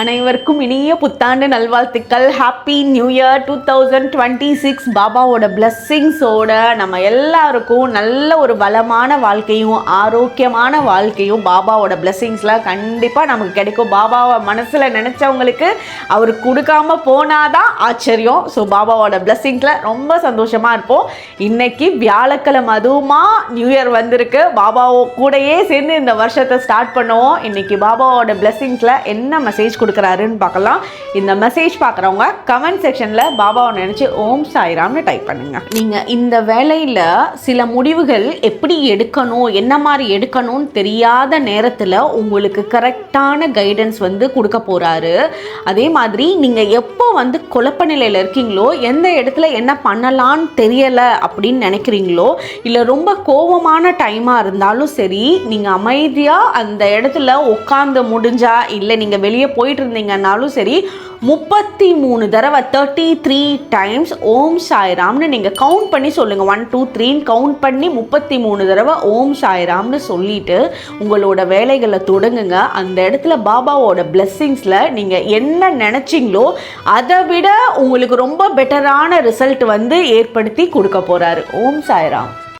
அனைவருக்கும் இனிய புத்தாண்டு நல்வாழ்த்துக்கள். Happy new year two thousand twenty six பாபாவோட பிளெஸ்ஸிங்ஸோட நம்ம எல்லாருக்கும் நல்ல ஒரு பலமான வாழ்க்கையும் ஆரோக்கியமான வாழ்க்கையும் பாபாவோட பிளெஸ்ஸிங்ஸில் கண்டிப்பாக நமக்கு கிடைக்கும். பாபாவை மனசில் நினச்சவங்களுக்கு அவர் கொடுக்காம போனாதான் ஆச்சரியம். ஸோ பாபாவோட பிளெஸ்ஸிங்ஸில் ரொம்ப சந்தோஷமாக இருப்போம். இன்றைக்கி வியாழக்கிழமை அதுவுமா நியூ இயர் வந்திருக்கு. பாபாவோ கூடயே சேர்ந்து இந்த வருஷத்தை ஸ்டார்ட் பண்ணுவோம். இன்றைக்கி பாபாவோட பிளெஸ்ஸிங்ஸில் என்ன மெசேஜ் கொடுக்குறாருன்னு பார்க்கலாம். இந்த மெசேஜ் பார்க்குறவங்க கமெண்ட் செக்ஷனில் பாபாவை நினச்சி ஓம் சாய்ராம்னு டைப் பண்ணுங்கள் நீங்கள் இந்த வேலையில் சில முடிவுகள் எப்படி எடுக்கணும் என்ன மாதிரி எடுக்கணும்னு தெரியாத நேரத்தில் உங்களுக்கு கரெக்டான கைடன்ஸ் வந்து கொடுக்க போகிறாரு அதே மாதிரி நீங்கள் எப்போ வந்து குழப்ப நிலையில் இருக்கீங்களோ எந்த இடத்துல என்ன பண்ணலான்னு தெரியலை அப்படின்னு நினைக்கிறீங்களோ இல்லை ரொம்ப கோபமான டைமாக இருந்தாலும் சரி நீங்கள் அமைதியாக அந்த இடத்துல உட்காந்து முடிஞ்சா இல்லை நீங்கள் வெளியே போய் போயிட்டு இருந்தீங்கன்னாலும் சரி முப்பத்தி மூணு தடவை தேர்ட்டி த்ரீ டைம்ஸ் ஓம் சாய்ராம்னு நீங்கள் கவுண்ட் பண்ணி சொல்லுங்கள் ஒன் டூ த்ரீன்னு கவுண்ட் பண்ணி முப்பத்தி மூணு தடவை ஓம் சாய்ராம்னு சொல்லிட்டு உங்களோட வேலைகளை தொடங்குங்க. அந்த இடத்துல பாபாவோட பிளெஸ்ஸிங்ஸில் நீங்கள் என்ன நினச்சிங்களோ அதை விட உங்களுக்கு ரொம்ப பெட்டரான ரிசல்ட் வந்து ஏற்படுத்தி கொடுக்க போகிறாரு ஓம் சாய்ராம்.